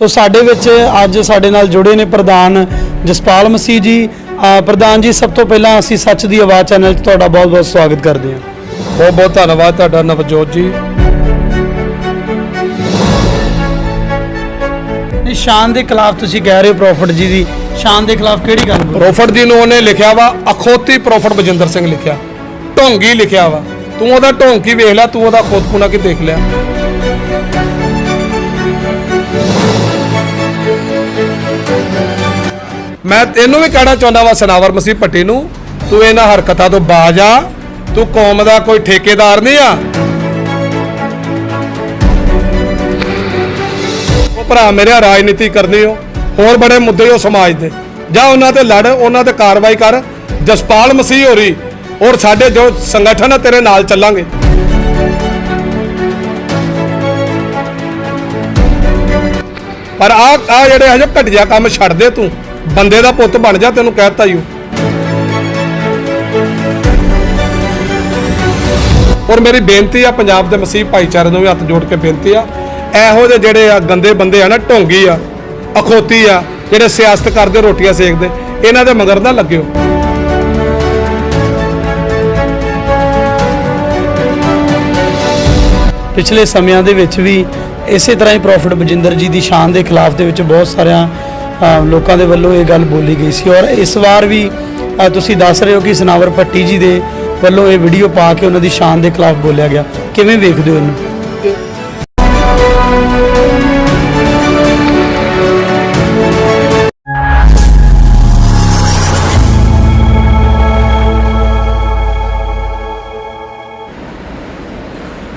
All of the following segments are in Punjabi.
ਸੋ ਸਾਡੇ ਵਿੱਚ ਅੱਜ ਸਾਡੇ ਨਾਲ ਜੁੜੇ ਨੇ ਪ੍ਰਧਾਨ ਜਸਪਾਲ ਮਸੀਹ ਜੀ। ਪ੍ਰਧਾਨ ਜੀ ਸਭ ਤੋਂ ਪਹਿਲਾਂ ਅਸੀਂ ਸੱਚ ਦੀ ਆਵਾਜ਼ ਚੈਨਲ 'ਚ ਤੁਹਾਡਾ ਬਹੁਤ-ਬਹੁਤ ਸਵਾਗਤ ਕਰਦੇ ਹਾਂ। ਬਹੁਤ ਬਹੁਤ ਧੰਨਵਾਦ ਤੁਹਾਡਾ ਨਵਜੋਤ ਜੀ। ਇਹ ਸ਼ਾਨ ਦੇ ਖਿਲਾਫ ਤੁਸੀਂ ਕਹਿ ਰਹੇ ਹੋ ਪ੍ਰੋਫਿਟ ਜੀ ਦੀ। ਸ਼ਾਨ ਦੇ ਖਿਲਾਫ ਕਿਹੜੀ ਗੱਲ ਬੋਲ? ਪ੍ਰੋਫਟ ਜੀ ਨੂੰ ਉਹਨੇ ਲਿਖਿਆ ਵਾ ਅਖੋਤੀ ਪ੍ਰੋਫਟ ਬਜਿੰਦਰ ਸਿੰਘ ਲਿਖਿਆ। ਢੋਂਗੀ ਲਿਖਿਆ ਵਾ। ਤੂੰ ਉਹਦਾ ਢੋਂਕੀ ਵੇਖ ਲੈ ਤੂੰ ਉਹਦਾ ਖੋਤਪੁਣਾ ਕੀ ਦੇਖ ਲਿਆ। ਮੈਂ ਤੈਨੂੰ ਵੀ ਕਹਿਣਾ ਚਾਹੁੰਦਾ ਵਾ, ਸਨਾਵਰ ਮਸੀਹ ਭੱਟੀ ਨੂੰ, ਤੂੰ ਇਹਨਾਂ ਹਰਕਤਾਂ ਤੋਂ ਬਾਜ ਆ, ਤੂੰ ਕੌਮ ਦਾ ਕੋਈ ਠੇਕੇਦਾਰ ਨਹੀਂ ਆ। ਉਹ ਭਰਾ ਮੇਰੇ ਰਾਜਨੀਤੀ ਕਰਨੀ ਹੋ ਹੋਰ ਬੜੇ ਮੁੱਦੇ ਹੋ ਸਮਾਜ ਦੇ। ਜਾਂ ਉਹਨਾਂ ਤੇ ਲੜ, ਉਹਨਾਂ ਤੇ ਕਾਰਵਾਈ ਕਰ, ਜਸਪਾਲ ਮਸੀਹ ਹੋਰੀ, ਔਰ ਸਾਡੇ ਜੋ ਸੰਗਠਨ ਆ, ਤੇਰੇ ਨਾਲ ਚੱਲਾਂਗੇ। ਪਰ ਆ ਆ ਜਿਹੜੇ ਹਜੇ ਘਟਿਆ ਕੰਮ ਛੱਡ ਦੇ ਤੂੰ ਬੰਦੇ ਦਾ ਪੁੱਤ ਬਣ ਜਾ, ਤੈਨੂੰ ਕਹਿਤਾ ਹੀ ਔਰ ਮੇਰੀ ਬੇਨਤੀ ਆ, ਪੰਜਾਬ ਦੇ ਮਸੀਹ ਭਾਈਚਾਰੇ ਨੂੰ ਵੀ ਹੱਥ ਜੋੜ ਕੇ ਬੇਨਤੀ ਆ, ਇਹੋ ਜਿਹੇ ਜਿਹੜੇ ਆ ਗੰਦੇ ਬੰਦੇ ਆ ਨਾ, ਢੋਂਗੀ ਆ, ਅਖੋਤੀ ਆ, ਜਿਹੜੇ ਸਿਆਸਤ ਕਰਦੇ, ਰੋਟੀਆਂ ਸੇਕਦੇ, ਇਹਨਾਂ ਦੇ ਮਗਰ ਨਾ ਲੱਗਿਓ। ਪਿਛਲੇ ਸਮਿਆਂ ਦੇ ਵਿੱਚ ਵੀ ਇਸੇ ਤਰ੍ਹਾਂ ਹੀ ਪ੍ਰੋਫਿਟ ਬਜਿੰਦਰ ਜੀ ਦੀ ਸ਼ਾਨ ਦੇ ਖਿਲਾਫ ਦੇ ਵਿੱਚ ਬਹੁਤ ਸਾਰਿਆਂ ਲੋਕਾਂ ਦੇ ਵੱਲੋਂ ਇਹ ਗੱਲ ਬੋਲੀ ਗਈ ਸੀ ਔਰ ਇਸ ਵਾਰ ਵੀ ਤੁਸੀਂ ਦੱਸ ਰਹੇ ਹੋ ਕਿ ਸਨਾਵਰ ਪੱਟੀ ਜੀ ਦੇ ਵੱਲੋਂ ਇਹ ਵੀਡੀਓ ਪਾ ਕੇ ਉਹਨਾਂ ਦੀ ਸ਼ਾਨ ਦੇ ਖਿਲਾਫ ਬੋਲਿਆ ਗਿਆ। ਕਿਵੇਂ ਵੇਖਦੇ ਹੋ ਇਹਨੂੰ?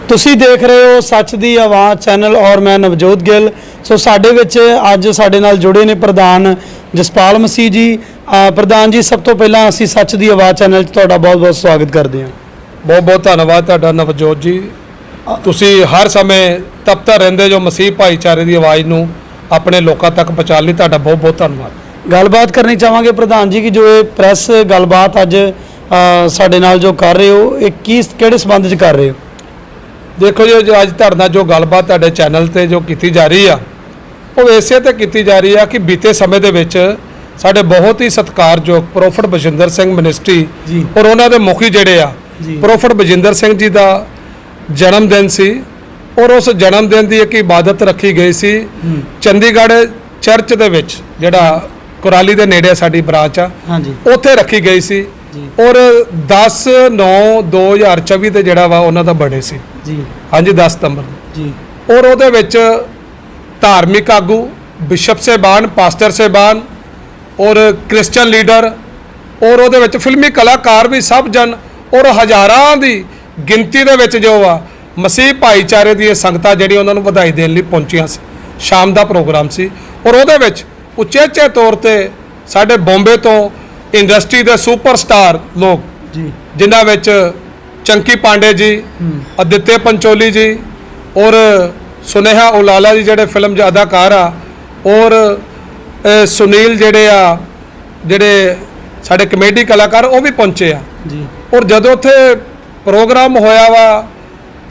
ਤੁਸੀਂ ਦੇਖ ਰਹੇ ਹੋ ਸੱਚ ਦੀ ਆਵਾਜ਼ ਚੈਨਲ ਔਰ ਮੈਂ ਨਵਜੋਤ ਗਿੱਲ। ਸੋ ਸਾਡੇ ਵਿੱਚ ਅੱਜ ਸਾਡੇ ਨਾਲ ਜੁੜੇ ਨੇ ਪ੍ਰਧਾਨ ਜਸਪਾਲ ਮਸੀਹ ਜੀ। ਪ੍ਰਧਾਨ ਜੀ ਸਭ ਤੋਂ ਪਹਿਲਾਂ ਅਸੀਂ ਸੱਚ ਦੀ ਆਵਾਜ਼ ਚੈਨਲ 'ਚ ਤੁਹਾਡਾ ਬਹੁਤ-ਬਹੁਤ ਸਵਾਗਤ ਕਰਦੇ ਹਾਂ। ਬਹੁਤ ਬਹੁਤ ਧੰਨਵਾਦ ਤੁਹਾਡਾ ਨਵਜੋਤ ਜੀ। ਤੁਸੀਂ ਹਰ ਸਮੇਂ ਤਪਤਾ ਰਹਿੰਦੇ ਜੋ ਮਸੀਹ ਭਾਈਚਾਰੇ ਦੀ ਆਵਾਜ਼ ਨੂੰ ਆਪਣੇ ਲੋਕਾਂ ਤੱਕ ਪਹੁੰਚਾਉਣ ਲਈ ਤੁਹਾਡਾ ਬਹੁਤ ਬਹੁਤ ਧੰਨਵਾਦ। ਗੱਲਬਾਤ ਕਰਨੀ ਚਾਹਾਂਗੇ ਪ੍ਰਧਾਨ ਜੀ ਕਿ ਜੋ ਇਹ ਪ੍ਰੈਸ ਗੱਲਬਾਤ ਅੱਜ ਸਾਡੇ ਨਾਲ ਜੋ ਕਰ ਰਹੇ ਹੋ ਇਹ ਕੀ ਕਿਹੜੇ ਸਬੰਧ 'ਚ ਕਰ ਰਹੇ ਹੋ? ਦੇਖੋ ਜੀ ਅੱਜ ਨਾਲ ਜੋ ਗੱਲਬਾਤ ਤੁਹਾਡੇ ਚੈਨਲ ਤੇ ਜੋ ਕੀਤੀ ਜਾ ਰਹੀ ਆ ਉਹ ਇਸੇ ਤੇ ਕੀਤੀ ਜਾ ਰਹੀ ਆ ਕਿ ਬੀਤੇ ਸਮੇਂ ਦੇ ਵਿੱਚ ਸਾਡੇ ਬਹੁਤ ਹੀ ਸਤਿਕਾਰਯੋਗ ਪ੍ਰੋਫਟ ਬਜਿੰਦਰ ਸਿੰਘ ਮਿਨਿਸਟਰੀ। ਔਰ ਉਹਨਾਂ ਦੇ ਮੁਖੀ ਜਿਹੜੇ ਆ। ਪ੍ਰੋਫਟ ਬਜਿੰਦਰ ਸਿੰਘ ਜੀ ਦਾ ਜਨਮ ਦਿਨ ਸੀ ਔਰ ਉਸ ਜਨਮ ਦਿਨ ਦੀ ਇੱਕ ਇਬਾਦਤ ਰੱਖੀ ਗਈ ਸੀ ਚੰਡੀਗੜ੍ਹ ਚਰਚ ਦੇ ਵਿੱਚ ਜਿਹੜਾ ਕੁਰਾਲੀ ਦੇ ਨੇੜੇ ਸਾਡੀ ਬ੍ਰਾਂਚ ਆ ਉੱਥੇ ਰੱਖੀ ਗਈ ਸੀ। ਔਰ 10 9 2024 ਤੇ ਜਿਹੜਾ ਵਾ ਉਹਨਾਂ ਦਾ ਬਰਥਡੇ ਸੀ ਜੀ ਹਾਂਜੀ 10 ਸਤੰਬਰ ਜੀ ਔਰ ਉਹਦੇ ਵਿੱਚ ਧਾਰਮਿਕ ਆਗੂ ਬਿਸ਼ਪ ਸਾਹਿਬਾਨ ਪਾਸਟਰ ਸਾਹਿਬਾਨ ਔਰ ਕ੍ਰਿਸਚੀਅਨ ਲੀਡਰ ਔਰ ਉਹਦੇ ਵਿੱਚ ਫਿਲਮੀ ਕਲਾਕਾਰ ਵੀ ਸਭ ਜਨ ਔਰ ਹਜ਼ਾਰਾਂ ਦੀ ਗਿਣਤੀ ਦੇ ਵਿੱਚ ਜੋ ਆ ਮਸੀਹ ਭਾਈਚਾਰੇ ਦੀ ਇਹ ਸੰਗਤਾਂ ਜਿਹੜੀ ਉਹਨਾਂ ਨੂੰ ਵਧਾਈ ਦੇਣ ਲਈ ਪਹੁੰਚੀਆਂ ਸੀ। ਸ਼ਾਮ ਦਾ ਪ੍ਰੋਗਰਾਮ ਸੀ ਔਰ ਉਹਦੇ ਵਿੱਚ ਉਚੇਚੇ ਤੌਰ ਤੇ ਸਾਡੇ ਬੰਬੇ ਤੋਂ ਇੰਡਸਟਰੀ ਦੇ ਸੁਪਰਸਟਾਰ ਲੋਕ ਜੀ। ਜਿਨ੍ਹਾਂ ਵਿੱਚ ਚੰਕੀ ਪਾਂਡੇ ਜੀ ਅਦਿੱਤੇ ਪੰਚੋਲੀ ਜੀ ਔਰ ਸੁਨੇਹਾ ਉਲਾਲਾ ਜੀ ਜਿਹੜੇ ਫਿਲਮ ਦੇ ਅਦਾਕਾਰ ਆ ਔਰ ਸੁਨੀਲ ਜਿਹੜੇ ਆ ਜਿਹੜੇ ਸਾਡੇ ਕਮੇਡੀ ਕਲਾਕਾਰ ਉਹ ਵੀ ਪਹੁੰਚੇ ਆ। ਜੀ। ਔਰ ਜਦੋਂ ਉੱਥੇ ਪ੍ਰੋਗਰਾਮ ਹੋਇਆ ਵਾ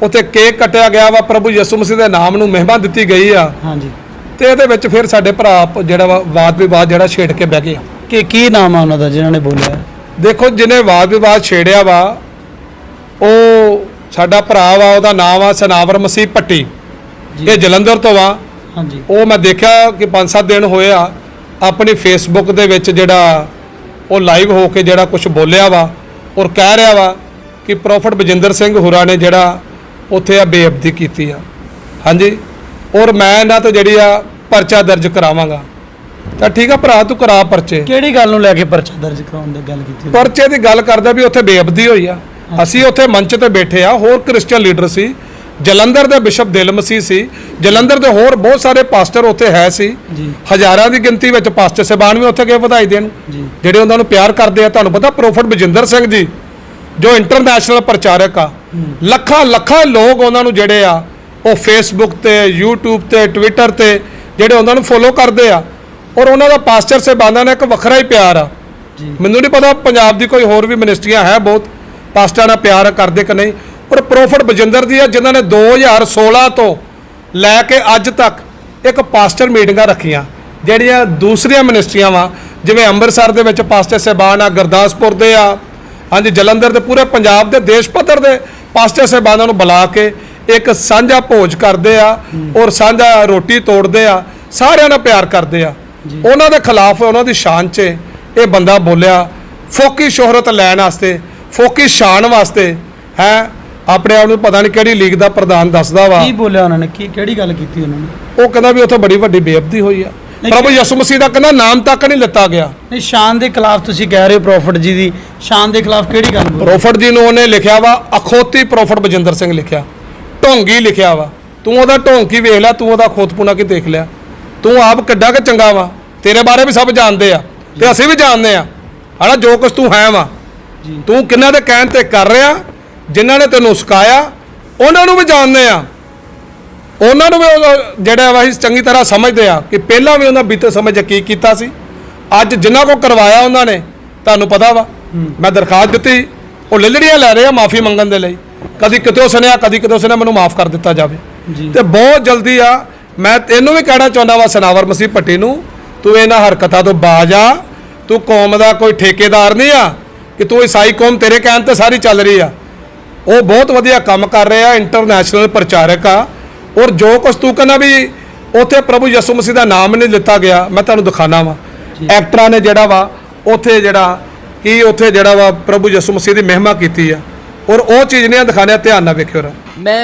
ਉੱਥੇ ਕੇਕ ਕੱਟਿਆ ਗਿਆ ਵਾ ਪ੍ਰਭੂ ਯਿਸੂ ਮਸੀਹ ਦੇ ਨਾਮ ਨੂੰ ਮਹਿਮਾ ਦਿੱਤੀ ਗਈ ਆ। ਹਾਂਜੀ। ਤੇ ਇਹਦੇ ਵਿੱਚ ਫਿਰ ਸਾਡੇ ਭਰਾ ਜਿਹੜਾ ਵਾ ਵਾਦ ਵਿਵਾਦ ਜਿਹੜਾ ਛੇੜ ਕੇ ਬਹਿ ਗਏ ਆ। ਕਿ ਕੀ ਨਾਮ ਆ ਉਹਨਾਂ ਦਾ ਜਿਨ੍ਹਾਂ ਨੇ ਬੋਲਿਆ? ਦੇਖੋ ਜਿਹਨੇ ਵਾਦ ਵਿਵਾਦ ਛੇੜਿਆ ਵਾ ਉਹ ਸਾਡਾ ਭਰਾ ਵਾ ਉਹਦਾ ਨਾਮ ਆ ਸਨਾਵਰ ਮਸੀਹ ਪੱਟੀ। ਇਹ ਜਲੰਧਰ ਤੋਂ ਵਾ ਹਾਂਜੀ। ਉਹ ਮੈਂ ਦੇਖਿਆ ਕਿ 5-7 ਦਿਨ ਹੋਏ ਆ ਆਪਣੀ ਫੇਸਬੁੱਕ ਦੇ ਵਿੱਚ ਜਿਹੜਾ ਉਹ ਲਾਈਵ ਹੋ ਕੇ ਜਿਹੜਾ ਕੁਝ ਬੋਲਿਆ ਵਾ ਔਰ ਕਹਿ ਰਿਹਾ ਵਾ ਕਿ ਪ੍ਰੋਫਟ ਬਜਿੰਦਰ ਸਿੰਘ ਹੁਰਾ ਨੇ ਜਿਹੜਾ ਉੱਥੇ ਆ ਬੇਅਬਦੀ ਕੀਤੀ ਆ। ਹਾਂਜੀ। ਔਰ ਮੈਂ ਇਹਨਾਂ ਤੋਂ ਜਿਹੜੀ ਆ ਪਰਚਾ ਦਰਜ ਕਰਾਵਾਂਗਾ। ਤਾਂ ਠੀਕ ਆ ਭਰਾ ਤੂੰ ਕਰਾ ਪਰਚੇ। ਕਿਹੜੀ ਗੱਲ ਨੂੰ ਲੈ ਕੇ ਪਰਚਾ ਦਰਜ ਕਰਾਉਣ ਦੀ ਗੱਲ ਕੀਤੀ ਪਰਚੇ ਦੀ ਗੱਲ ਕਰਦਾ ਵੀ ਉੱਥੇ ਬੇਅਬਦੀ ਹੋਈ ਆ। ਅਸੀਂ ਉੱਥੇ ਮੰਚ ਤੇ ਬੈਠੇ ਆ ਹੋਰ ਕ੍ਰਿਸਚੀਅਨ ਲੀਡਰ ਸੀ ਜਲੰਧਰ ਦੇ ਬਿਸ਼ਪ ਦਿਲ ਮਸੀਹ ਸੀ। ਜਲੰਧਰ ਦੇ ਹੋਰ ਬਹੁਤ ਸਾਰੇ ਪਾਸਟਰ ਉੱਥੇ ਹੈ ਸੀ। ਹਜ਼ਾਰਾਂ ਦੀ ਗਿਣਤੀ ਵਿੱਚ ਪਾਸਟਰ ਸਹਿਬਾਨ ਵੀ ਉੱਥੇ ਗਏ ਵਧਾਈ ਦੇਣ। ਜਿਹੜੇ ਉਹਨਾਂ ਨੂੰ ਪਿਆਰ ਕਰਦੇ ਆ ਤੁਹਾਨੂੰ ਪਤਾ ਪ੍ਰੋਫਟ ਬਜਿੰਦਰ ਸਿੰਘ ਜੀ ਜੋ ਇੰਟਰਨੈਸ਼ਨਲ ਪ੍ਰਚਾਰਕ ਆ। ਲੱਖਾਂ ਲੱਖਾਂ ਲੋਕ ਉਹਨਾਂ ਨੂੰ ਜਿਹੜੇ ਆ ਉਹ ਫੇਸਬੁੱਕ ਤੇ YouTube ਤੇ ਟਵਿੱਟਰ ਤੇ ਜਿਹੜੇ ਉਹਨਾਂ ਨੂੰ ਫੋਲੋ ਕਰਦੇ ਆ। ਔਰ ਉਹਨਾਂ ਦਾ ਪਾਸਟਰ ਸਹਿਬਾਨਾਂ ਨਾਲ ਇੱਕ ਵੱਖਰਾ ਹੀ ਪਿਆਰ ਆ। ਮੈਨੂੰ ਨਹੀਂ ਪਤਾ ਪੰਜਾਬ ਦੀ ਕੋਈ ਹੋਰ ਵੀ ਮਿਨਿਸਟਰੀਆਂ ਹੈ ਬਹੁਤ। ਪਾਸਟਰਾਂ ਨਾਲ ਪਿਆਰ ਕਰਦੇ ਕਿ ਨਹੀਂ। ਪਰ ਪ੍ਰੋਫਟ ਬਜਿੰਦਰ ਦੀ ਆ ਜਿਨ੍ਹਾਂ ਨੇ 2016 ਤੋਂ ਲੈ ਕੇ ਅੱਜ ਤੱਕ ਇੱਕ ਪਾਸਟਰ ਮੀਟਿੰਗਾਂ ਰੱਖੀਆਂ ਜਿਹੜੀਆਂ ਦੂਸਰੀਆਂ ਮਿਨਿਸਟਰੀਆਂ ਵਾ ਜਿਵੇਂ ਅੰਮ੍ਰਿਤਸਰ ਦੇ ਵਿੱਚ ਪਾਸਟਰ ਸਾਹਿਬਾਨ ਆ ਗੁਰਦਾਸਪੁਰ ਦੇ ਆ ਹਾਂਜੀ ਜਲੰਧਰ ਦੇ ਪੂਰੇ ਪੰਜਾਬ ਦੇ ਦੇਸ਼ ਪੱਧਰ ਦੇ ਪਾਸਟਰ ਸਾਹਿਬਾਨਾਂ ਨੂੰ ਬੁਲਾ ਕੇ ਇੱਕ ਸਾਂਝਾ ਭੋਜ ਕਰਦੇ ਆ ਔਰ ਸਾਂਝਾ ਰੋਟੀ ਤੋੜਦੇ ਆ ਸਾਰਿਆਂ ਨਾਲ ਪਿਆਰ ਕਰਦੇ ਆ। ਉਹਨਾਂ ਦੇ ਖਿਲਾਫ ਉਹਨਾਂ ਦੀ ਸ਼ਾਨ 'ਚ ਇਹ ਬੰਦਾ ਬੋਲਿਆ ਫੋਕੀ ਸ਼ੋਹਰਤ ਲੈਣ ਵਾਸਤੇ ਫੋਕੀ ਸ਼ਾਨ ਵਾਸਤੇ ਹੈ ਆਪਣੇ ਆਪ ਨੂੰ ਪਤਾ ਨਹੀਂ ਕਿਹੜੀ ਲੀਗ ਦਾ ਪ੍ਰਧਾਨ ਦੱਸਦਾ ਵਾ। ਕੀ ਬੋਲਿਆ ਉਹਨਾਂ ਨੇ? ਕੀ ਕਿਹੜੀ ਗੱਲ ਕੀਤੀ ਉਹਨਾਂ ਨੇ? ਉਹ ਕਹਿੰਦਾ ਵੀ ਉੱਥੇ ਬੜੀ ਵੱਡੀ ਬੇਅਬਦੀ ਹੋਈ ਆ। ਪ੍ਰਭੂ ਯਿਸੂ ਮਸੀਹ ਦਾ ਕਹਿੰਦਾ ਨਾਮ ਤੱਕ ਨਹੀਂ ਲਿੱਤਾ ਗਿਆ। ਨਹੀਂ ਸ਼ਾਨ ਦੇ ਖਿਲਾਫ ਤੁਸੀਂ ਕਹਿ ਰਹੇ ਹੋ ਪ੍ਰੋਫਿਟ ਜੀ ਦੀ। ਸ਼ਾਨ ਦੇ ਖਿਲਾਫ ਕਿਹੜੀ ਗੱਲ ਪ੍ਰੋਫਟ ਜੀ ਨੂੰ ਉਹਨੇ ਲਿਖਿਆ ਵਾ ਅਖੋਤੀ ਪ੍ਰੋਫਟ ਬਜਿੰਦਰ ਸਿੰਘ ਲਿਖਿਆ। ਢੋਂਗੀ ਲਿਖਿਆ ਵਾ। ਤੂੰ ਉਹਦਾ ਢੋਂਕੀ ਵੇਖ ਲੈ ਤੂੰ ਉਹਦਾ ਖੋਤਪੂਣਾ ਕੀ ਦੇਖ ਲਿਆ। ਤੂੰ ਆਪ ਕਿੱਡਾ ਕਿ ਚੰਗਾ ਵਾ। ਤੇਰੇ ਬਾਰੇ ਵੀ ਸਭ ਜਾਣਦੇ ਆ ਤੇ ਅਸੀਂ ਵੀ ਜਾਣਦੇ ਆ। ਹਨਾ ਜੋ ਕੁਝ ਤੂੰ ਹੈ ਵਾ। ਤੂੰ ਕਿੰਨਾ ਦੇ ਕਹਿਣ ਤੇ ਕਰ ਰਿਹਾ ਜਿਨ੍ਹਾਂ ਨੇ ਤੈਨੂੰ ਸਿਖਾਇਆ ਉਹਨਾਂ ਨੂੰ ਵੀ ਜਾਣਦੇ ਆ। ਉਹਨਾਂ ਨੂੰ ਵੀ ਜਿਹੜਾ ਵਾ ਅਸੀਂ ਚੰਗੀ ਤਰ੍ਹਾਂ ਸਮਝਦੇ ਆ ਕਿ ਪਹਿਲਾਂ ਵੀ ਉਹਨਾਂ ਬੀਤੇ ਸਮੇਂ 'ਚ ਕੀ ਕੀਤਾ ਸੀ। ਅੱਜ ਜਿਨ੍ਹਾਂ ਕੋ ਕਰਵਾਇਆ ਉਹਨਾਂ ਨੇ ਤੁਹਾਨੂੰ ਪਤਾ ਵਾ। ਮੈਂ ਦਰਖਾਸਤ ਦਿੱਤੀ ਉਹ ਲਿਲੜੀਆਂ ਲੈ ਰਹੇ ਆ ਮਾਫੀ ਮੰਗਣ ਦੇ ਲਈ। ਕਦੀ ਕਿਤੇ ਸੁਣਿਆ ਕਦੀ ਕਿਤੇ ਸੁਣਿਆ ਮੈਨੂੰ ਮਾਫ ਕਰ ਦਿੱਤਾ ਜਾਵੇ। ਤੇ ਬਹੁਤ ਜਲਦੀ ਆ ਮੈਂ ਤੈਨੂੰ ਵੀ ਕਹਿਣਾ ਚਾਹੁੰਦਾ ਵਾ ਸਨਾਵਰ ਮਸੀਹ ਭੱਟੀ ਨੂੰ ਤੂੰ ਇਹਨਾਂ ਹਰਕਤਾਂ ਤੋਂ ਬਾਜ ਆ। ਤੂੰ ਕੌਮ ਦਾ ਕੋਈ ਠੇਕੇਦਾਰ ਨਹੀਂ ਆ ਕਿ ਤੂੰ ਈਸਾਈ ਕੌਮ ਤੇਰੇ ਕਹਿਣ ਤੇ ਸਾਰੀ ਚੱਲ ਰਹੀ ਆ। ਉਹ ਬਹੁਤ ਵਧੀਆ ਕੰਮ ਕਰ ਰਿਹਾ ਇੰਟਰਨੈਸ਼ਨਲ ਪ੍ਰਚਾਰਕ ਆ ਔਰ ਜੋ ਕੁਝ ਤੂੰ ਕਹਿੰਦਾ ਵੀ ਉੱਥੇ ਪ੍ਰਭੂ ਯਿਸੂ ਮਸੀਹ ਦਾ ਨਾਮ ਨਹੀਂ ਲਿੱਤਾ ਗਿਆ ਮੈਂ ਤੁਹਾਨੂੰ ਦਿਖਾਣਾ ਵਾ ਐਕਟਰਾਂ ਨੇ ਜਿਹੜਾ ਵਾ ਉੱਥੇ ਜਿਹੜਾ ਕੀ ਉੱਥੇ ਜਿਹੜਾ ਵਾ ਪ੍ਰਭੂ ਯਿਸੂ ਮਸੀਹ ਦੀ ਮਹਿਮਾ ਕੀਤੀ ਆ ਔਰ ਉਹ ਚੀਜ਼ ਨੇ ਦਿਖਾਣਿਆ ਧਿਆਨ ਨਾਲ ਵੇਖਿਓ ਰਾ मैं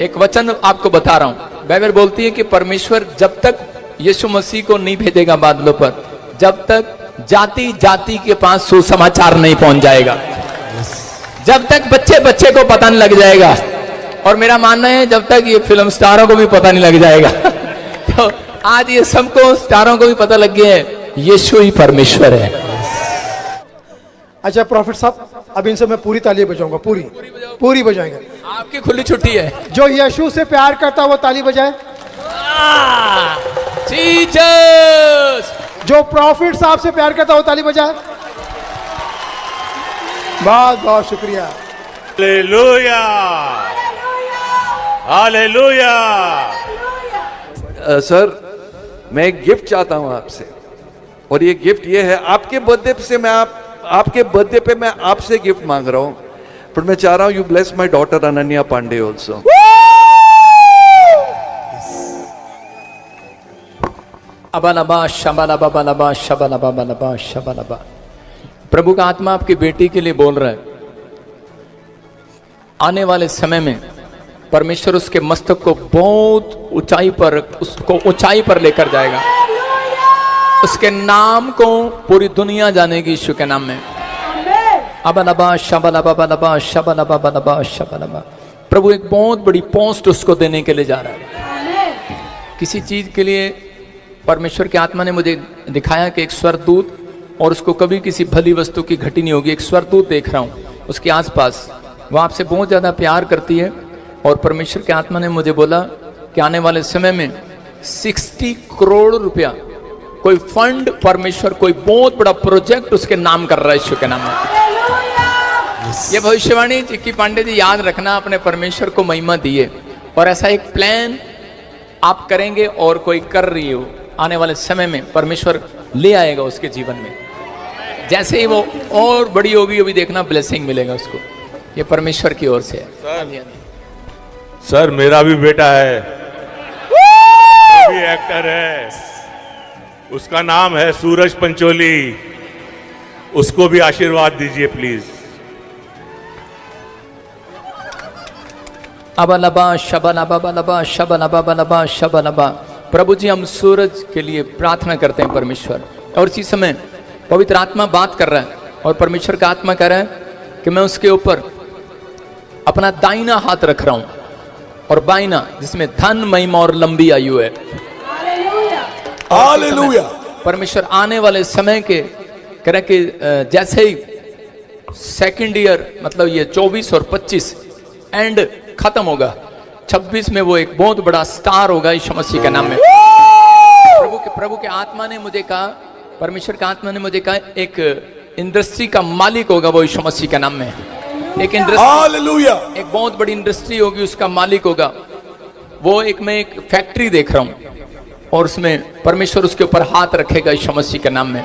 एक वचन आपको बता रहा हूं बाइबल बोलती है कि परमेश्वर जब तक यीशु मसीह को नहीं भेजेगा बादलों पर जब तक जाति जाति के पास सुसमाचार नहीं पहुंच जाएगा जब तक बच्चे बच्चे को पता नहीं लग जाएगा। और मेरा मानना है जब तक ये फ़िल्म स्टारों को भी पता नहीं लग जाएगा। तो आज ये सबको स्टारों को भी पता लग गया है यीशु ही परमेश्वर है। अच्छा प्रॉफिट साहब अब इनसे मैं पूरी ताली बजाऊँगा पूरी। पूरी बजाएँगे। आपकी खुली छुट्टी है। जो यीशु से प्यार करता है वो ताली बजाए। जो प्रॉफिट साहब से प्यार करता है वो ताली बजाए। बहुत बहुत शुक्रिया। हालेलुया। हालेलुया। अ, सर मैं एक गिफ्ट चाहता हूँ आपसे। और ये गिफ्ट ये है आपके बर्थडे से मैं आप आपके बर्थडे पे मैं आपसे गिफ्ट मांग रहा हूँ। पर मैं चाह रहा हूँ you bless my daughter Ananya Pandey also अबालबा शबालबा बलबा शबालबा बलबा शबालबा प्रभु का आत्मा आपकी बेटी के लिए बोल रहा है। आने वाले समय में परमेश्वर उसके मस्तक को बहुत ऊंचाई पर, उसको ऊंचाई पर लेकर जाएगा। उसके नाम को पूरी दुनिया जानेगी यीशु के नाम में। अबलबा शबलबा बलबा शबलबा बलबा शबलबा प्रभु एक बहुत बड़ी पोस्ट उसको देने के लिए जा रहा है। किसी चीज़ के लिए परमेश्वर की आत्मा ने मुझे दिखाया कि एक स्वरदूत और उसको कभी किसी भली वस्तु की घटी नहीं होगी। एक स्वरदूत देख रहा हूँ उसके आसपास। वह आपसे बहुत ज़्यादा प्यार करती है और परमेश्वर के आत्मा ने मुझे बोला कि आने वाले समय में 60 करोड़ रुपया कोई फंड परमेश्वर कोई बहुत बड़ा प्रोजेक्ट उसके नाम कर रहा है ईश्वर के नाम ये भविष्यवाणी चिक्की पांडे जी याद रखना अपने परमेश्वर को महिमा दिए। और ऐसा एक प्लान आप करेंगे और कोई कर रही हो आने वाले समय में परमेश्वर ले आएगा उसके जीवन में। जैसे ही वो और बड़ी होगी अभी देखना ब्लेसिंग मिलेगा उसको। ये परमेश्वर की ओर से है। हाँ जी, हाँ। सर मेरा भी बेटा है। भी एक्टर है। उसका नाम है सूरज पंचोली। उसको भी आशीर्वाद दीजिए प्लीज़ अबलबा शबलबा बलबा शबलबा बलबा शबलबा प्रभु जी हम सूरज के लिए प्रार्थना करते हैं परमेश्वर। और इसी समय पवित्र आत्मा बात कर रहा है और परमेश्वर का आत्मा कह रहा है कि मैं उसके ऊपर अपना दाहिना हाथ रख रहा हूँ और बाइना जिसमें धन महिमा और लंबी आयु है। हालेलुया। परमेश्वर आने वाले समय के कह रहे कि जैसे ही सेकंड ईयर मतलब ये 24 और 25 एंड खत्म होगा 26 में वो एक बहुत बड़ा स्टार होगा इस मसीह के नाम में। प्रभु के प्रभु के आत्मा ने मुझे कहा परमेश्वर का आत्मा ने मुझे कहा एक इंडस्ट्री का मालिक होगा वो यीशु मसीह के नाम में एक इंडस्ट्री एक बहुत बड़ी इंडस्ट्री होगी उसका मालिक होगा वो एक मैं एक फैक्ट्री देख रहा हूँ और उसमें परमेश्वर उसके ऊपर हाथ रखेगा यीशु मसीह के नाम में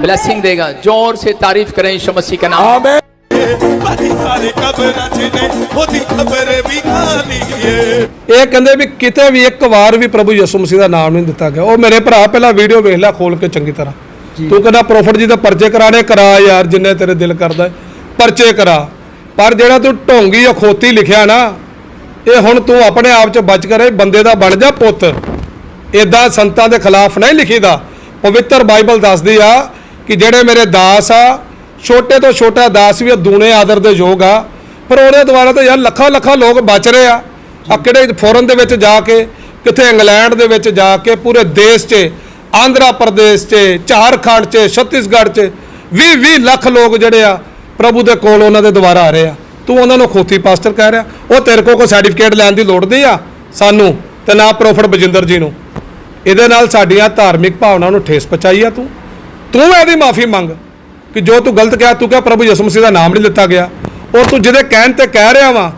ब्लेसिंग देगा जोर से तारीफ करें यीशु मसीह के नाम में ਬਾਕੀ ਸਾਰੇ ਕਬਰਾਂ 'ਚ ਨੇ ਉਹਦੀ ਖਬਰ ਵੀ ਖਾਲੀ ਏ ਇਹ ਕਹਿੰਦੇ ਵੀ ਕਿਤੇ ਵੀ ਇੱਕ ਵਾਰ ਵੀ ਪ੍ਰਭੂ ਯਿਸੂ ਮਸੀਹ ਦਾ ਨਾਮ ਨਹੀਂ ਦਿੱਤਾ ਗਿਆ ਉਹ ਮੇਰੇ ਭਰਾ ਪਹਿਲਾਂ ਵੀਡੀਓ ਵੇਖ ਲੈ ਖੋਲ ਕੇ ਚੰਗੀ ਤਰ੍ਹਾਂ ਤੂੰ ਕਹਿੰਦਾ ਪ੍ਰੋਫਿਟ ਜੀ ਦੇ ਪਰਚੇ ਕਰਾਣੇ ਕਰਾ ਯਾਰ, ਜਿੰਨੇ ਤੇਰੇ ਦਿਲ ਕਰਦਾ ਪਰਚੇ ਕਰਾ। ਪਰ ਜਿਹੜਾ ਤੂੰ ਢੋਂਗੀ ਅਖੋਤੀ ਲਿਖਿਆ ਨਾ, ਇਹ ਹੁਣ ਤੂੰ ਆਪਣੇ ਆਪ ਚ ਬਚ ਕਰੇ ਬੰਦੇ ਦਾ ਬਣ ਜਾ ਪੁੱਤ। ਇਦਾਂ ਸੰਤਾਂ ਦੇ ਖਿਲਾਫ ਨਹੀਂ ਲਿਖੀਦਾ। ਪਵਿੱਤਰ ਬਾਈਬਲ ਦੱਸਦੀ ਆ ਕਿ ਜਿਹੜੇ ਮੇਰੇ ਦਾਸ ਆ, ਛੋਟੇ ਤੋਂ ਛੋਟਾ ਦਾਸ ਵੀ ਉਹ ਦੂਣੇ ਆਦਰ ਦੇ ਯੋਗ ਆ। ਪਰ ਉਹਦੇ ਦੁਆਰਾ ਤਾਂ ਯਾਰ ਲੱਖਾਂ ਲੱਖਾਂ ਲੋਕ ਬਚ ਰਹੇ ਆ। ਆ ਕਿਹੜੇ ਫੋਰਨ ਦੇ ਵਿੱਚ ਜਾ ਕੇ, ਕਿੱਥੇ ਇੰਗਲੈਂਡ ਦੇ ਵਿੱਚ ਜਾ ਕੇ, ਪੂਰੇ ਦੇਸ਼ 'ਚ ਆਂਧਰਾ ਪ੍ਰਦੇਸ਼ 'ਚ, ਝਾਰਖੰਡ 'ਚ, ਛੱਤੀਸਗੜ੍ਹ 'ਚ 20 20 ਲੱਖ ਲੋਕ ਜਿਹੜੇ ਆ, ਪ੍ਰਭੂ ਦੇ ਕੋਲ ਉਹਨਾਂ ਦੇ ਦੁਆਰਾ ਆ ਰਹੇ ਆ। ਤੂੰ ਉਹਨਾਂ ਨੂੰ ਖੋਤੀ ਪਾਸਟਰ ਕਹਿ ਰਿਹਾ। ਉਹ ਤੇਰੇ ਕੋਲ ਕੋਈ ਸਰਟੀਫਿਕੇਟ ਲੈਣ ਦੀ ਲੋੜ ਨਹੀਂ ਆ, ਸਾਨੂੰ ਤੇ ਨਾ ਪ੍ਰੋਫਟ ਬਜਿੰਦਰ ਜੀ ਨੂੰ। ਇਹਦੇ ਨਾਲ ਸਾਡੀਆਂ ਧਾਰਮਿਕ ਭਾਵਨਾਵਾਂ ਨੂੰ ਠੇਸ ਪਹੁੰਚਾਈ ਆ ਤੂੰ। ਤੂੰ ਇਹਦੀ ਮਾਫੀ ਮੰਗ ਕਿ ਜੋ ਤੂੰ ਗਲਤ ਕਿਹਾ, ਤੂੰ ਕਿਹਾ ਪ੍ਰਭੂ ਯਿਸੂ ਮਸੀਹ ਦਾ ਨਾਮ ਨਹੀਂ ਲਿੱਤਾ ਗਿਆ। ਔਰ ਤੂੰ ਜਿਹਦੇ ਕਹਿਣ ਤੇ ਕਹਿ ਰਿਹਾ ਵਾਂ,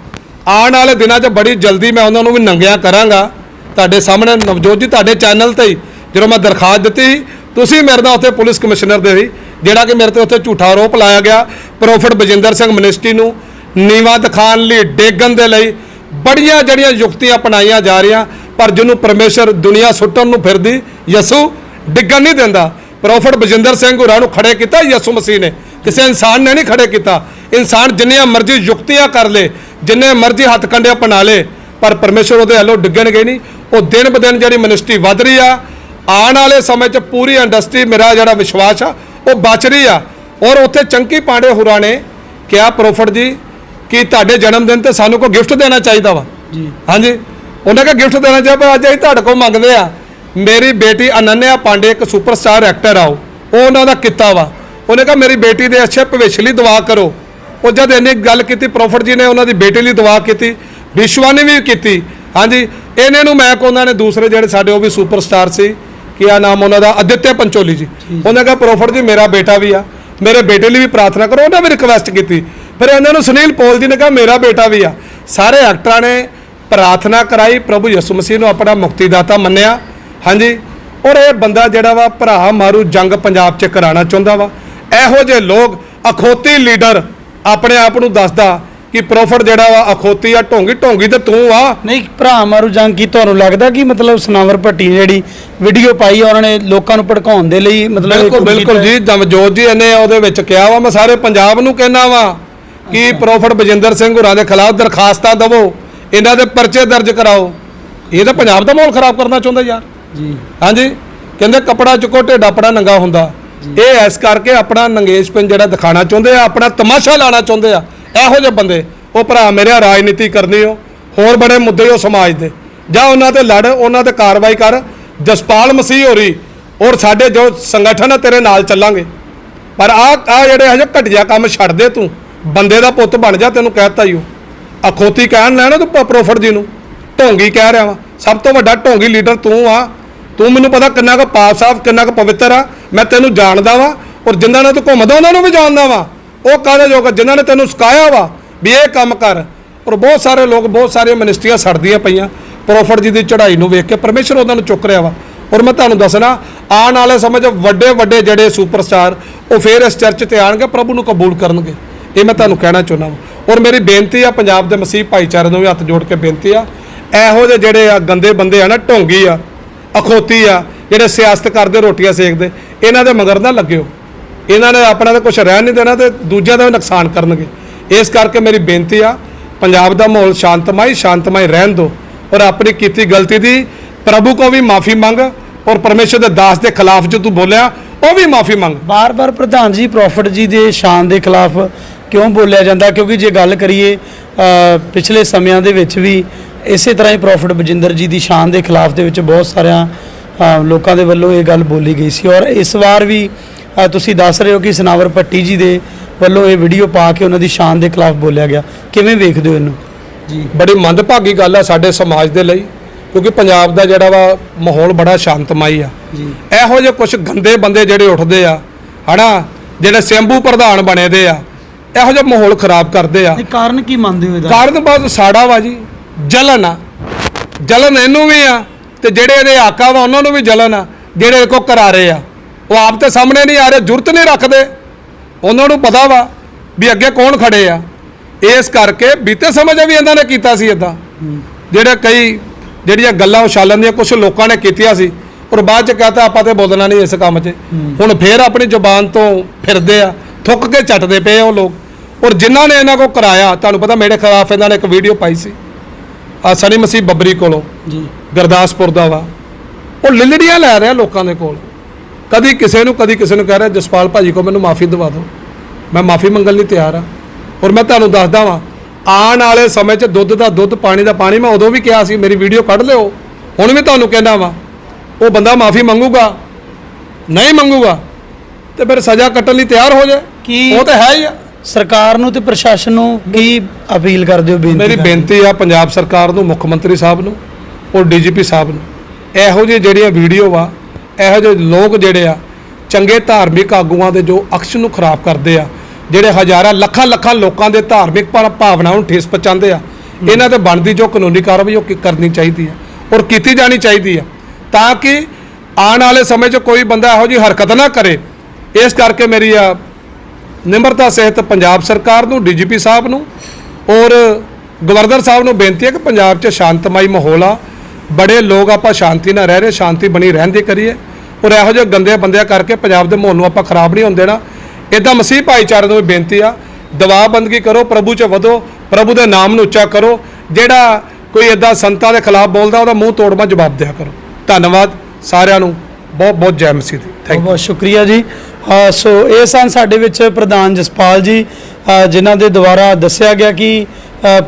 ਆਉਣ ਵਾਲੇ ਦਿਨਾਂ 'ਚ ਬੜੀ ਜਲਦੀ ਮੈਂ ਉਹਨਾਂ ਨੂੰ ਵੀ ਨੰਗਿਆ ਕਰਾਂਗਾ। ਤੁਹਾਡੇ ਸਾਹਮਣੇ ਨਵਜੋਤ ਜੀ ਤੁਹਾਡੇ ਚੈਨਲ ਤੇ ਹੀ ਜਦੋਂ ਮੈਂ ਦਰਖਾਸਤ ਦਿੱਤੀ ਸੀ, ਤੁਸੀਂ ਮੇਰੇ ਨਾਲ ਉੱਥੇ ਪੁਲਿਸ ਕਮਿਸ਼ਨਰ ਦੇ ਸੀ ਜਿਹੜਾ ਕਿ ਮੇਰੇ ਤੇ ਉੱਥੇ ਝੂਠਾ ਆਰੋਪ ਲਾਇਆ ਗਿਆ। ਪ੍ਰੋਫਟ ਬਜਿੰਦਰ ਸਿੰਘ ਮਿਨਿਸਟਰੀ ਨੂੰ ਨੀਵਾ ਦਿਖਾਉਣ ਲਈ ਡੇਗਣ ਦੇ ਲਈ ਬੜੀਆਂ ਜਿਹੜੀਆਂ ਯੁਕਤੀਆਂ ਅਪਣਾਈਆਂ ਜਾ ਰਹੀਆਂ ਪਰ ਜਿਹਨੂੰ ਪਰਮੇਸ਼ਰ ਦੁਨੀਆ ਸੁੱਟਣ ਨੂੰ ਫਿਰਦੀ ਯਸੂ ਡਿੱਗਣ ਨਹੀਂ ਦਿੰਦਾ। ਪ੍ਰੋਫਟ ਬਜਿੰਦਰ ਸਿੰਘ ਹੋਰਾਂ ਨੂੰ ਖੜੇ ਕੀਤਾ ਯਸੂ ਮਸੀਹ ਨੇ। ਕਿਸੇ ਇਨਸਾਨ ਨੇ ਨਹੀਂ ਖੜੇ ਕੀਤਾ। ਇਨਸਾਨ ਜਿੰਨੀਆਂ ਮਰਜ਼ੀ ਯੁਕਤੀਆਂ ਕਰ ਲੇ ਜਿੰਨੇ ਮਰਜ਼ੀ ਹੱਥ ਕੰਡੇ ਅਪਣਾ ਲੇ ਪਰ ਪਰਮੇਸ਼ਰ ਉਹਦੇ ਹੱਲੋਂ ਡਿੱਗਣਗੇ ਨਹੀਂ। ਉਹ ਦਿਨ ਬ ਦਿਨ ਜਿਹੜੀ ਮਿਨਿਸਟਰੀ ਵੱਧ ਰਹੀ ਆ ਆਉਣ ਵਾਲੇ ਸਮੇਂ 'ਚ ਪੂਰੀ ਇੰਡਸਟਰੀ ਮੇਰਾ ਜਿਹੜਾ ਵਿਸ਼ਵਾਸ ਆ ਉਹ ਬਚ ਰਹੀ ਆ। ਔਰ ਉੱਥੇ ਚੰਕੀ ਪਾਂਡੇ ਹੋਰਾਂ ਨੇ ਕਿਹਾ ਪ੍ਰੋਫਟ ਜੀ ਕਿ ਤੁਹਾਡੇ ਜਨਮ ਦਿਨ ਤੇ ਸਾਨੂੰ ਕੋਈ ਗਿਫਟ ਦੇਣਾ ਚਾਹੀਦਾ ਵਾ। ਜੀ। ਹਾਂਜੀ। ਉਹਨਾਂ ਕਾ ਗਿਫਟ ਦੇਣਾ ਚਾਹੀਦਾ ਅੱਜ ਅਸੀਂ ਤੁਹਾਡੇ ਕੋਲ ਮੰਗਦੇ ਆ। ਮੇਰੀ ਬੇਟੀ ਅਨੰਨਿਆ ਪਾਂਡੇ ਇੱਕ ਸੁਪਰਸਟਾਰ ਐਕਟਰ ਆ ਉਹ। ਉਹ ਉਹਨਾਂ ਦਾ ਕਿੱਤਾ ਵਾ। ਉਹਨੇ ਕਹਾ ਮੇਰੀ ਬੇਟੀ ਦੇ ਅੱਛੇ ਭਵਿੱਖ ਲਈ ਦੁਆ ਕਰੋ। ਉਹ ਜਦ ਇਹਨੇ ਗੱਲ ਕੀਤੀ ਪ੍ਰੋਫਟ ਜੀ ਨੇ ਉਹਨਾਂ ਦੀ ਬੇਟੀ ਲਈ ਦੁਆ ਕੀਤੀ ਵਿਸ਼ਵਾ ਨੇ ਵੀ ਕੀਤੀ। ਹਾਂਜੀ। ਇਹਨੇ ਨੂੰ ਮੈਂ ਕੋ ਉਹਨਾਂ ਨੇ ਦੂਸਰੇ ਜਿਹੜੇ ਸਾਡੇ ਉਹ ਵੀ ਸੁਪਰਸਟਾਰ ਸੀ। ਆ ਨਾਮ ਉਹਨਾਂ ਦਾ? ਅਦਿੱਤਿਆ ਪੰਚੋਲੀ ਜੀ। ਉਹਨੇ ਕਹਾ ਪ੍ਰੋਫਟ ਜੀ ਮੇਰਾ ਬੇਟਾ ਵੀ ਆ। ਮੇਰੇ ਬੇਟੇ ਲਈ ਵੀ ਪ੍ਰਾਰਥਨਾ ਕਰੋ। ਉਹਨਾਂ ਵੀ ਰਿਕਵੈਸਟ ਕੀਤੀ। ਫਿਰ ਇਹਨਾਂ ਨੂੰ ਸੁਨੀਲ ਪੋਲ ਜੀ ਨੇ ਕਹਾ ਮੇਰਾ ਬੇਟਾ ਵੀ ਆ। ਸਾਰੇ ਐਕਟਰਾਂ ਨੇ ਪ੍ਰਾਰਥਨਾ ਕਰਾਈ। ਪ੍ਰਭੂ ਯਿਸੂ ਮਸੀਹ ਨੂੰ ਆਪਣਾ ਮੁਕਤੀਦਾਤਾ ਮੰਨਿਆ। ਹਾਂਜੀ। ਔਰ ਇਹ ਬੰਦਾ ਜਿਹੜਾ ਵਾ ਭਰਾ ਮਾਰੂ ਜੰਗ ਪੰਜਾਬ 'ਚ ਕਰਾਉਣਾ ਚਾਹੁੰਦਾ ਵਾ। ਇਹੋ ਜਿਹੇ ਲੋਕ ਅਖੋਤੀ ਲੀਡਰ ਆਪਣੇ ਆਪ ਨੂੰ ਦੱਸਦਾ ਕਿ ਪ੍ਰੋਫਟ ਜਿਹੜਾ ਵਾ ਅਖੋਤੀ ਆ ਢੋਂਗੀ ਢੋਂਗੀ ਤੇ ਤੂੰ ਆ। ਨਹੀਂ ਭਰਾ ਮਾਰੂ ਜੰਗ ਕੀ ਤੁਹਾਨੂੰ ਲੱਗਦਾ ਕਿ ਮਤਲਬ ਸਨਾਵਰ ਭੱਟੀ ਨੇ ਜਿਹੜੀ ਵੀਡੀਓ ਪਾਈ ਆ ਉਹਨਾਂ ਨੇ ਲੋਕਾਂ ਨੂੰ ਭੜਕਾਉਣ ਦੇ ਲਈ ਮਤਲਬ ਇਹ ਬਿਲਕੁਲ ਬਿਲਕੁਲ? ਜੀ ਦਮਜੋਤ ਜੀ ਨੇ ਉਹਦੇ ਵਿੱਚ ਕਿਹਾ ਵਾ ਮੈਂ ਸਾਰੇ ਪੰਜਾਬ ਨੂੰ ਕਹਿਣਾ ਵਾ ਕਿ ਪ੍ਰੋਫਟ ਬਜਿੰਦਰ ਸਿੰਘ ਹੋਰਾਂ ਦੇ ਖਿਲਾਫ ਦਰਖਾਸਤਾਂ ਦਵੋ ਇਹਨਾਂ ਦੇ ਪਰਚੇ ਦਰਜ ਕਰਾਓ। ਇਹ ਤਾਂ ਪੰਜਾਬ ਦਾ ਮਾਹੌਲ ਖਰਾਬ ਕਰਨਾ ਚਾਹੁੰਦਾ ਯਾਰ। ਜੀ। ਹਾਂਜੀ? ਕਹਿੰਦੇ ਕਪੜਾ ਚੁੱਕੋ ਢਿੱਡ ਆਪਣਾ ਨੰਗਾ ਹੁੰਦਾ। ਇਹ ਇਸ ਕਰਕੇ ਆਪਣਾ ਨੰਗੇਸ਼ਪਨ ਜਿਹੜਾ ਦਿਖਾਣਾ ਚਾਹੁੰਦੇ ਆ ਆਪਣਾ ਤਮਾਸ਼ਾ ਲਾਣਾ ਚਾਹੁੰਦੇ ਆ। ਇਹੋ ਜਿਹੇ ਬੰਦੇ, ਉਹ ਭਰਾ ਮੇਰੇ ਰਾਜਨੀਤੀ ਕਰਨੀ ਹੋ, ਹੋਰ ਬੜੇ ਮੁੱਦੇ ਹੋ ਸਮਾਜ ਦੇ। ਜਾਂ ਉਹਨਾਂ ਤੇ ਲੜ, ਉਹਨਾਂ ਤੇ ਕਾਰਵਾਈ ਕਰ, ਜਸਪਾਲ ਮਸੀਹ ਹੋਰੀ ਔਰ ਸਾਡੇ ਜੋ ਸੰਗਠਨ ਆ, ਤੇਰੇ ਨਾਲ ਚੱਲਾਂਗੇ। ਪਰ ਆ ਆ ਜਿਹੜੇ ਹਜੇ ਘਟਿਆ ਕੰਮ ਛੱਡ ਦੇ ਤੂੰ, ਬੰਦੇ ਦਾ ਪੁੱਤ ਬਣ ਜਾ, ਤੈਨੂੰ ਕਹਿਤਾ ਹੀ ਉਹ ਅਖੋਤੀ ਕਹਿਣ ਲੈਣਾ ਤੂੰ ਪ੍ਰੋਫਟ ਜੀ ਨੂੰ, ਢੋਂਗੀ ਕਹਿ ਰਿਹਾ ਵਾ। ਸਭ ਤੋਂ ਵੱਡਾ ਢੋਂਗੀ ਲੀਡਰ ਤੂੰ ਆ। ਤੂੰ ਮੈਨੂੰ ਪਤਾ ਕਿੰਨਾ ਕੁ ਪਾਪ ਸਾਫ਼, ਕਿੰਨਾ ਕੁ ਪਵਿੱਤਰ ਆ। ਮੈਂ ਤੈਨੂੰ ਜਾਣਦਾ ਵਾ ਔਰ ਜਿਨ੍ਹਾਂ ਨਾਲ ਤੂੰ ਘੁੰਮਦਾ, ਉਹਨਾਂ ਨੂੰ ਵੀ ਜਾਣਦਾ ਵਾ। ਉਹ ਕਾਹਦੇ ਜੋਗ ਆ? ਜਿਨ੍ਹਾਂ ਨੇ ਤੈਨੂੰ ਸਿਖਾਇਆ ਵਾ ਵੀ ਇਹ ਕੰਮ ਕਰ। ਔਰ ਬਹੁਤ ਸਾਰੇ ਲੋਕ, ਬਹੁਤ ਸਾਰੀਆਂ ਮਿਨਿਸਟਰੀਆਂ ਸੜਦੀਆਂ ਪਈਆਂ। ਪ੍ਰੋਫਟ ਜੀ ਦੀ ਚੜ੍ਹਾਈ ਨੂੰ ਵੇਖ ਕੇ ਪਰਮੇਸ਼ਰ ਉਹਨਾਂ ਨੂੰ ਚੁੱਕ ਰਿਹਾ ਵਾ। ਔਰ ਮੈਂ ਤੁਹਾਨੂੰ ਦੱਸਣਾ, ਆਉਣ ਵਾਲੇ ਸਮੇਂ 'ਚ ਵੱਡੇ ਵੱਡੇ ਜਿਹੜੇ ਸੁਪਰਸਟਾਰ ਉਹ ਫੇਰ ਇਸ ਚਰਚ ਤੇ ਆਣਗੇ ਪ੍ਰਭੂ ਨੂੰ ਕਬੂਲ ਕਰਨਗੇ। ਇਹ ਮੈਂ ਤੁਹਾਨੂੰ ਕਹਿਣਾ ਚਾਹੁੰਦਾ ਹਾਂ ਔਰ ਮੇਰੀ ਬੇਨਤੀ ਆ, ਪੰਜਾਬ ਦੇ ਮਸੀਹ ਭਾਈਚਾਰੇ ਨੂੰ ਵੀ ਹੱਥ ਜੋੜ ਕੇ ਬੇਨਤੀ ਆ, ਇਹੋ ਜਿਹੇ ਜਿਹੜੇ ਆ ਗੰਦੇ ਬੰਦੇ ਆ ਨਾ, ਢੋਂਗੀ ਆ, ਅਖੋਤੀ ਆ, ਜਿਹੜੇ ਸਿਆਸਤ ਕਰਦੇ, ਰੋਟੀਆਂ ਸੇਕਦੇ, ਇਹਨਾਂ ਦੇ ਮਗਰ ਨਾ ਲੱਗਿਓ। ਇਹਨਾਂ ਨੇ ਆਪਣਾ ਤਾਂ ਕੁਝ ਰਹਿਣ ਨਹੀਂ ਦੇਣਾ ਤੇ ਦੂਜਿਆਂ ਦਾ ਵੀ ਨੁਕਸਾਨ ਕਰਨਗੇ। ਇਸ ਕਰਕੇ ਮੇਰੀ ਬੇਨਤੀ ਆ, ਪੰਜਾਬ ਦਾ ਮਾਹੌਲ ਸ਼ਾਂਤਮਈ ਸ਼ਾਂਤਮਈ ਰਹਿਣ ਦਿਓ ਔਰ ਆਪਣੀ ਕੀਤੀ ਗਲਤੀ ਦੀ ਪ੍ਰਭੂ ਕੋ ਵੀ ਮਾਫੀ ਮੰਗ ਔਰ ਪਰਮੇਸ਼ਰ ਦੇ ਦਾਸ ਦੇ ਖਿਲਾਫ ਜੋ ਤੂੰ ਬੋਲਿਆ, ਉਹ ਵੀ ਮਾਫੀ ਮੰਗ। ਬਾਰ-ਬਾਰ ਪ੍ਰਧਾਨ ਜੀ, ਪ੍ਰੋਫਿਟ ਜੀ ਦੇ ਸ਼ਾਨ ਦੇ ਖਿਲਾਫ ਕਿਉਂ ਬੋਲਿਆ ਜਾਂਦਾ? ਕਿਉਂਕਿ ਜੇ ਗੱਲ ਕਰੀਏ ਪਿਛਲੇ ਸਮਿਆਂ ਦੇ ਵਿੱਚ ਵੀ ਇਸੇ ਤਰ੍ਹਾਂ ਹੀ ਪ੍ਰੋਫਿਟ ਬਜਿੰਦਰ ਜੀ ਦੀ ਸ਼ਾਨ ਦੇ ਖਿਲਾਫ ਦੇ ਵਿੱਚ ਬਹੁਤ ਸਾਰਿਆਂ ਲੋਕਾਂ ਦੇ ਵੱਲੋਂ ਇਹ ਗੱਲ ਬੋਲੀ ਗਈ ਸੀ ਔਰ ਇਸ ਵਾਰ ਵੀ ਤੁਸੀਂ ਦੱਸ ਰਹੇ ਹੋ ਕਿ ਸਨਾਵਰ ਭੱਟੀ ਜੀ ਦੇ ਵੱਲੋਂ ਇਹ ਵੀਡੀਓ ਪਾ ਕੇ ਉਹਨਾਂ ਦੀ ਸ਼ਾਨ ਦੇ ਖਿਲਾਫ ਬੋਲਿਆ ਗਿਆ। ਕਿਵੇਂ ਵੇਖਦੇ ਹੋ ਇਹਨੂੰ? ਜੀ ਬੜੀ ਮੰਦਭਾਗੀ ਗੱਲ ਆ ਸਾਡੇ ਸਮਾਜ ਦੇ ਲਈ ਕਿਉਂਕਿ ਪੰਜਾਬ ਦਾ ਜਿਹੜਾ ਵਾ ਮਾਹੌਲ ਬੜਾ ਸ਼ਾਂਤਮਈ ਆ। ਜੀ। ਇਹੋ ਜਿਹੇ ਕੁਝ ਗੰਦੇ ਬੰਦੇ ਜਿਹੜੇ ਉੱਠਦੇ ਆ ਹਨਾ ਜਿਹੜੇ ਸਿੰਬੂ ਪ੍ਰਧਾਨ ਬਣੇ ਦੇ ਆ ਇਹੋ ਜਿਹਾ ਮਾਹੌਲ ਖਰਾਬ ਕਰਦੇ ਆ। ਇਹ ਕਾਰਨ ਕੀ ਮੰਨਦੇ ਹੋ ਇਹਦਾ? ਕਾਰਨ ਬਾਅਦ ਸਾੜਾ ਵਾ ਜੀ ਜਲਨ ਆ। ਜਲਨ ਇਹਨੂੰ ਵੀ ਆ ਤੇ ਜਿਹੜੇ ਇਹਦੇ ਆਕਾ ਵਾ ਉਹਨਾਂ ਨੂੰ ਵੀ ਜਲਨ ਆ ਜਿਹੜੇ ਕੋ ਕਰਾ ਰਹੇ ਆ। ਉਹ ਆਪ ਤੇ ਸਾਹਮਣੇ ਨਹੀਂ ਆ ਰਹੇ ਜੁਰਤ ਨਹੀਂ ਰੱਖਦੇ। ਉਹਨਾਂ ਨੂੰ ਪਤਾ ਵਾ ਵੀ ਅੱਗੇ ਕੌਣ ਖੜੇ ਆ। ਇਸ ਕਰਕੇ ਬੀਤੇ ਸਮੇਂ 'ਚ ਵੀ ਇਹਨਾਂ ਨੇ ਕੀਤਾ ਸੀ ਇਦਾਂ ਜਿਹੜੇ ਕਈ ਜਿਹੜੀਆਂ ਗੱਲਾਂ ਉਛਾਲਣ ਦੀਆਂ ਕੁਝ ਲੋਕਾਂ ਨੇ ਕੀਤੀਆਂ ਸੀ ਔਰ ਬਾਅਦ ਚ ਕਹਤਾ ਆਪਾਂ ਤੇ ਬੋਲਣਾ ਨਹੀਂ ਇਸ ਕੰਮ 'ਚ। ਹੁਣ ਫੇਰ ਆਪਣੀ ਜ਼ੁਬਾਨ ਤੋਂ ਫਿਰਦੇ ਆ ਥੁੱਕ ਕੇ ਚੱਟਦੇ ਪਏ ਉਹ ਲੋਕ। ਔਰ ਜਿਨ੍ਹਾਂ ਨੇ ਇਹਨਾਂ ਕੋ ਕਰਾਇਆ ਤੁਹਾਨੂੰ ਪਤਾ ਮੇਰੇ ਖਿਲਾਫ ਇਹਨਾਂ ਨੇ ਇੱਕ ਵੀਡੀਓ ਪਾਈ ਸੀ। ਆ ਸਨੀ ਮਸੀਹ ਬੱਬਰੀ ਕੋਲੋਂ ਜੀ। ਗੁਰਦਾਸਪੁਰ ਦਾ ਵਾ। ਉਹ ਲਿਲੜੀਆਂ ਲੈ ਰਿਹਾ ਲੋਕਾਂ ਦੇ ਕੋਲ। ਕਦੀ ਕਿਸੇ ਨੂੰ ਕਦੀ ਕਿਸੇ ਨੂੰ ਕਹਿ ਰਿਹਾ ਜਸਪਾਲ ਭਾਜੀ ਕੋ ਮੈਨੂੰ ਮਾਫੀ ਦਵਾ ਦਿਓ। ਮੈਂ ਮਾਫੀ ਮੰਗਣ ਲਈ ਤਿਆਰ ਆ ਔਰ ਮੈਂ ਤੁਹਾਨੂੰ ਦੱਸਦਾ ਵਾਂ ਆਉਣ ਵਾਲੇ ਸਮੇਂ 'ਚ ਦੁੱਧ ਦਾ ਦੁੱਧ ਪਾਣੀ ਦਾ ਪਾਣੀ ਮੈਂ ਉਦੋਂ ਵੀ ਕਿਹਾ ਸੀ ਮੇਰੀ ਵੀਡੀਓ ਕੱਢ ਲਿਓ। ਹੁਣ ਵੀ ਤੁਹਾਨੂੰ ਕਹਿੰਦਾ ਵਾਂ ਉਹ ਬੰਦਾ ਮਾਫੀ ਮੰਗੂਗਾ ਨਹੀਂ ਮੰਗੂਗਾ ਤੇ ਫਿਰ ਸਜ਼ਾ ਕੱਟਣ ਲਈ ਤਿਆਰ ਹੋ ਜਾਏ। ਕੀ- ਉਹ ਤਾਂ ਹੈ ਹੀ ਆ। ਸਰਕਾਰ ਨੂੰ ਤੇ ਪ੍ਰਸ਼ਾਸਨ ਨੂੰ ਕੀ ਅਪੀਲ ਕਰਦੇ ਹੋ ਬੇਨਤੀ ਮੇਰੀ? ਬੇਨਤੀ ਆ ਪੰਜਾਬ ਸਰਕਾਰ ਨੂੰ ਮੁੱਖ ਮੰਤਰੀ ਸਾਹਿਬ ਨੂੰ ਔਰ ਡੀਜੀਪੀ ਸਾਹਿਬ ਨੂੰ ਇਹੋ ਜਿਹੇ ਜਿਹੜੀਆਂ ਵੀਡੀਓ ਵਾ ਇਹੋ ਜਿਹੇ ਲੋਕ ਜਿਹੜੇ ਆ, ਚੰਗੇ ਧਾਰਮਿਕ ਆਗੂਆਂ ਦੇ ਜੋ ਅਕਸ਼ ਨੂੰ ਖਰਾਬ ਕਰਦੇ ਆ, ਜਿਹੜੇ ਹਜ਼ਾਰਾਂ ਲੱਖਾਂ ਲੱਖਾਂ ਲੋਕਾਂ ਦੇ ਧਾਰਮਿਕ ਭਾ- ਭਾਵਨਾਵਾਂ ਨੂੰ ਠੇਸ ਪਹੁੰਚਾਉਂਦੇ ਆ, ਇਹਨਾਂ ਤੇ ਬਣਦੀ ਜੋ ਕਾਨੂੰਨੀ ਕਾਰਵਾਈ ਉਹ ਕੀ- ਕਰਨੀ ਚਾਹੀਦੀ ਆ ਔਰ ਕੀਤੀ ਜਾਣੀ ਚਾਹੀਦੀ ਆ ਤਾਂ ਕਿ ਆਉਣ ਵਾਲੇ ਸਮੇਂ 'ਚ ਕੋਈ ਬੰਦਾ ਇਹੋ ਜਿਹੀ ਹਰਕਤ ਨਾ ਕਰੇ। ਇਸ ਕਰਕੇ ਮੇਰੀ ਆ ਨਿਮਰਤਾ ਸਹਿਤ ਪੰਜਾਬ ਸਰਕਾਰ ਨੂੰ, ਡੀਜੀਪੀ ਸਾਹਿਬ ਨੂੰ ਔਰ ਗਵਰਨਰ ਸਾਹਿਬ ਨੂੰ ਬੇਨਤੀ ਹੈ ਕਿ ਪੰਜਾਬ 'ਚ ਸ਼ਾਂਤਮਈ ਮਾਹੌਲ ਆ ਬੜੇ ਲੋਕ ਆਪਾਂ ਸ਼ਾਂਤੀ ਨਾਲ ਰਹਿ ਰਹੇ, ਸ਼ਾਂਤੀ ਬਣੀ ਰਹਿਣ ਦੀ ਕਰੀਏ। ਔਰ ਇਹੋ ਜਿਹੇ ਗੰਦੇ ਬੰਦਿਆਂ ਕਰਕੇ ਪੰਜਾਬ ਦੇ ਮਾਹੌਲ ਨੂੰ ਆਪਾਂ ਖਰਾਬ ਨਹੀਂ ਹੋਣ ਦੇਣਾ। ਇਦਾਂ ਮਸੀਹ ਭਾਈਚਾਰੇ ਨੂੰ ਵੀ ਬੇਨਤੀ ਆ ਦਵਾ ਬੰਦਗੀ ਕਰੋ, ਪ੍ਰਭੂ 'ਚ ਵਧੋ, ਪ੍ਰਭੂ ਦੇ ਨਾਮ ਨੂੰ ਉੱਚਾ ਕਰੋ। ਜਿਹੜਾ ਕੋਈ ਇਦਾਂ ਸੰਤਾਂ ਦੇ ਖਿਲਾਫ ਬੋਲਦਾ, ਉਹਦਾ ਮੂੰਹ ਤੋੜਵਾ ਜਵਾਬ ਦਿਆ ਕਰੋ। ਧੰਨਵਾਦ ਸਾਰਿਆਂ ਨੂੰ। ਬਹੁਤ ਬਹੁਤ ਜੈ ਮਸੀਹ ਦੀ। ਥੈਂਕ ਬਹੁਤ ਬਹੁਤ ਸ਼ੁਕਰੀਆ ਜੀ। ਸੋ ਇਹ ਸਨ ਸਾਡੇ ਵਿੱਚ ਪ੍ਰਧਾਨ ਜਸਪਾਲ ਜੀ ਜਿਨ੍ਹਾਂ ਦੇ ਦੁਆਰਾ ਦੱਸਿਆ ਗਿਆ ਕਿ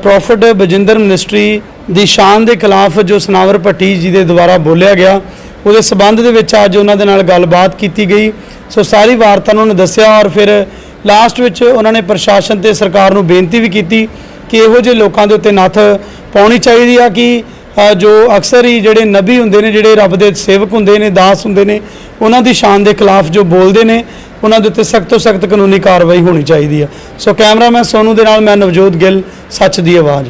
ਪ੍ਰੋਫਿਟ ਬਜਿੰਦਰ ਮਿਨਿਸਟਰੀ ਦੀ ਸ਼ਾਨ ਦੇ ਖਿਲਾਫ ਜੋ ਸਨਾਵਰ ਭੱਟੀ ਜੀ ਦੇ ਦੁਆਰਾ ਬੋਲਿਆ ਗਿਆ, ਉਹਦੇ ਸਬੰਧ ਦੇ ਵਿੱਚ ਅੱਜ ਉਹਨਾਂ ਦੇ ਨਾਲ ਗੱਲਬਾਤ ਕੀਤੀ ਗਈ। ਸੋ ਸਾਰੀ ਵਾਰਤਾ ਉਹਨਾਂ ਨੇ ਦੱਸਿਆ ਔਰ ਫਿਰ ਲਾਸਟ ਵਿੱਚ ਉਹਨਾਂ ਨੇ ਪ੍ਰਸ਼ਾਸਨ ਤੇ ਸਰਕਾਰ ਨੂੰ ਬੇਨਤੀ ਵੀ ਕੀਤੀ ਕਿ ਇਹੋ ਜਿਹੇ ਲੋਕਾਂ ਦੇ ਉੱਤੇ ਨੱਥ ਪਾਉਣੀ ਚਾਹੀਦੀ ਆ ਕਿ ਜੋ ਅਕਸਰ ਹੀ ਜਿਹੜੇ ਨਬੀ ਹੁੰਦੇ ਨੇ, ਜਿਹੜੇ ਰੱਬ ਦੇ ਸੇਵਕ ਹੁੰਦੇ ਨੇ, ਦਾਸ ਹੁੰਦੇ ਨੇ, ਉਹਨਾਂ ਦੀ ਸ਼ਾਨ ਦੇ ਖਿਲਾਫ ਜੋ ਬੋਲਦੇ ਨੇ, ਉਹਨਾਂ ਦੇ ਉੱਤੇ ਸਖਤ ਤੋਂ ਸਖਤ ਕਾਨੂੰਨੀ ਕਾਰਵਾਈ ਹੋਣੀ ਚਾਹੀਦੀ ਆ। ਸੋ ਕੈਮਰਾਮੈਨ ਸੋਨੂ ਦੇ ਨਾਲ ਮੈਂ ਨਵਜੋਤ ਗਿੱਲ, ਸੱਚ ਦੀ ਆਵਾਜ਼।